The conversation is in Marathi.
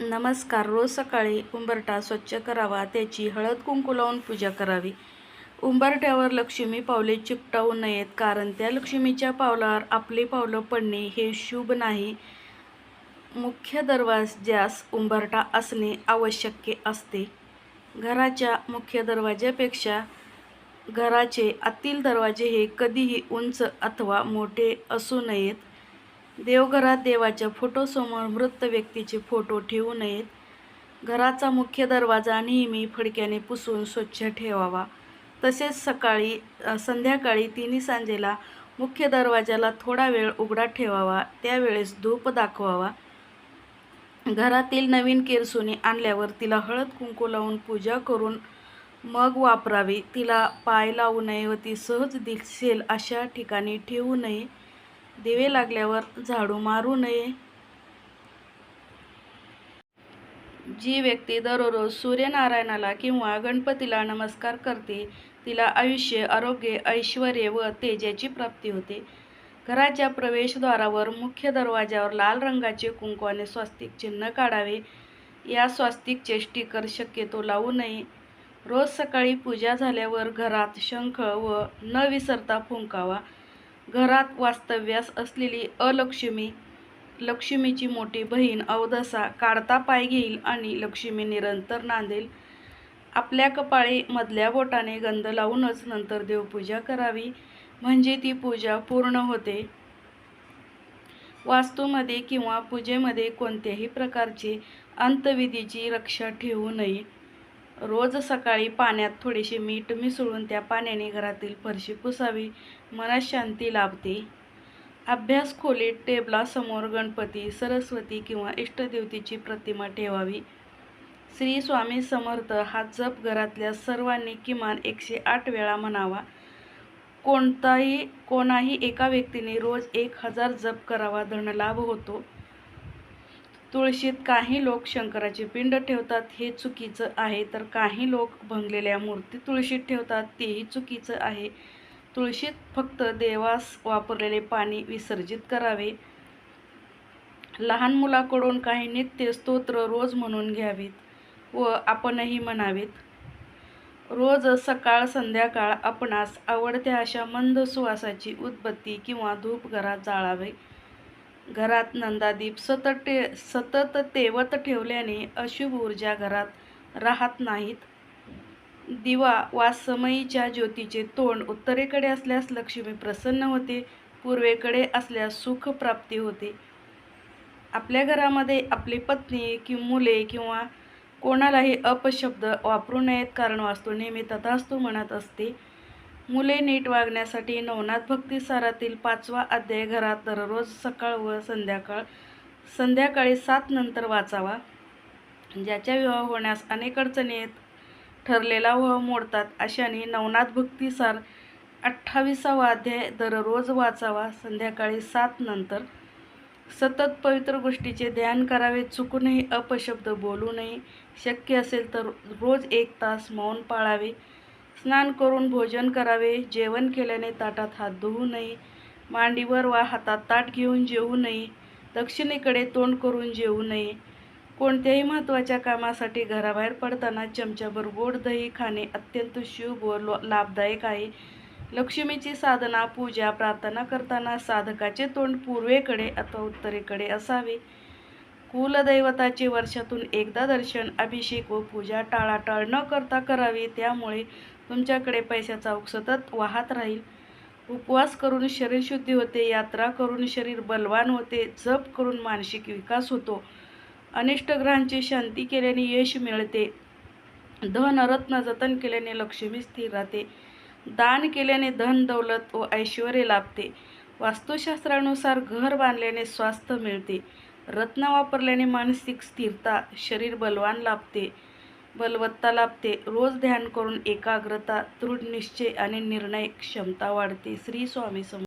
नमस्कार. रोज सकाळी उंबरठा स्वच्छ करावा त्याची हळद कुंकू लावून पूजा करावी. उंबरठ्यावर लक्ष्मी पावले चिकटवू नयेत कारण त्या लक्ष्मीच्या पावलावर आपली पावलं पडणे हे शुभ नाही. मुख्य दरवाज्यास उंबरठा असणे आवश्यक असते. घराच्या मुख्य दरवाज्यापेक्षा घराचे आतील दरवाजे हे कधीही उंच अथवा मोठे असू नयेत. देवघरात देवाच्या फोटोसमोर मृत व्यक्तीचे फोटो ठेवू नयेत. घराचा मुख्य दरवाजा नेहमी फडक्याने पुसून स्वच्छ ठेवावा. तसेच सकाळी संध्याकाळी तिन्ही सांजेला मुख्य दरवाजाला थोडा वेळ उघडा ठेवावा. त्यावेळेस धूप दाखवावा. घरातील नवीन केरसुनी आणल्यावर तिला हळद कुंकू लावून पूजा करून मग वापरावी. तिला पाय लावू नये व ती सहज दिसेल अशा ठिकाणी ठेवू नये. दिवे लागल्यावर झाडू मारू नये. जी व्यक्ती दररोज सूर्यनारायणाला किंवा गणपतीला नमस्कार करते तिला आयुष्य आरोग्य ऐश्वर व तेजाची प्राप्ती होते. घराच्या प्रवेशद्वारावर मुख्य दरवाजावर लाल रंगाचे कुंकवाने स्वास्तिक चिन्ह काढावे. या स्वास्तिकचे स्टिकर शक्यतो लावू नये. रोज सकाळी पूजा झाल्यावर घरात शंख व न विसरता फुंकावा. घरात वास्तव्यास असलेली अलक्ष्मी लक्ष्मीची मोठी बहीण अवदसा काढता पाय घेईल आणि लक्ष्मी निरंतर नांदेल. आपल्या कपाळी मधल्या बोटाने गंध लावूनच नंतर देवपूजा करावी. म्हणजे ती पूजा पूर्ण होते. वास्तूमध्ये किंवा पूजेमध्ये कोणत्याही प्रकारची अंतविधीची रक्षा ठेवू नये. रोज सकाळी पाण्यात थोडेसे मीठ मिसळून त्या पाण्याने घरातील फरशी पुसावी. मनात शांती लाभते. अभ्यास खोलीत टेबलासमोर गणपती सरस्वती किंवा इष्टदेवतेची प्रतिमा ठेवावी. श्री स्वामी समर्थ हा जप घरातल्या सर्वांनी किमान एकशे आठ वेळा म्हणावा. कोणताही कोणाही एका व्यक्तीने रोज एक हजार जप करावा धनलाभ होतो. तुळशीत काही लोक शंकराचे पिंड ठेवतात हे चुकीचं आहे. तर काही लोक भंगलेल्या मूर्ती तुळशीत ठेवतात तेही चुकीचं आहे. तुळशीत फक्त देवास वापरलेले पाणी विसर्जित करावे. लहान मुलाकडून काही नित्य स्तोत्र रोज म्हणून घ्यावीत व आपणही म्हणावीत. रोज सकाळ संध्याकाळ आपणास आवडत्या अशा मंद सुवासाची उदबत्ती किंवा धूप घरात जाळावे. घरात नंदादीप सतत टे सतत तेवत ठेवल्याने अशुभ ऊर्जा घरात राहत नाहीत. दिवा वा समयीच्या ज्योतीचे तोंड उत्तरेकडे असल्यास लक्ष्मी प्रसन्न होते पूर्वेकडे असल्यास सुख प्राप्ती होते. आपल्या घरामध्ये आपली पत्नी कि मुले किंवा कोणालाही अपशब्द वापरू नयेत कारण वास्तू नेहमी तथास्तू म्हणत असते. मुले नीट वागण्यासाठी नवनाथ भक्तिसारातील पाचवा अध्याय घरात दररोज सकाळ व संध्याकाळ संध्याकाळी सात नंतर वाचावा. ज्याच्या विवाह होण्यास अनेक अडचणी येत ठरलेला विवाह मोडतात अशाने नवनाथ भक्तिसार अठ्ठावीसावा अध्याय दररोज वाचावा. संध्याकाळी सात नंतर सतत पवित्र गोष्टीचे ध्यान करावे. चुकूनही अपशब्द बोलू नये. शक्य असेल तर रोज एक तास मौन पाळावे. स्नान करून भोजन करावे जेवण केल्याने ताटात हात धुवू नये मांडीवर वा हातात ताट घेऊन जेवू नये दक्षिणेकडे तोंड करून जेवू नये. कोणत्याही महत्त्वाच्या कामासाठी घराबाहेर पडताना चमच्याभर गोड दही खाणे अत्यंत शुभ व लाभदायक आहे. लक्ष्मीची साधना पूजा प्रार्थना करताना साधकाचे तोंड पूर्वेकडे अथवा उत्तरेकडे असावे. कुलदैवताचे वर्षातून एकदा दर्शन अभिषेक व पूजा टाळाटाळ न करता करावी त्यामुळे तुमच्याकडे पैशाचा ओघ सतत वाहत राहील. उपवास करून शरीरशुद्धी होते यात्रा करून शरीर बलवान होते जप करून मानसिक विकास होतो. अनिष्ट ग्रहांची शांती केल्याने यश मिळते. धन रत्न जतन केल्याने लक्ष्मी स्थिर राहते. दान केल्याने धन दौलत व ऐश्वर लाभते. वास्तुशास्त्रानुसार घर बांधल्याने स्वास्थ्य मिळते. रत्न वापरल्याने मानसिक स्थिरता शरीर बलवान लाभते बलवत्ता लाभते. रोज ध्यान करून एकाग्रता दृढ निश्चय आणि निर्णय क्षमता वाढते. श्री स्वामी सम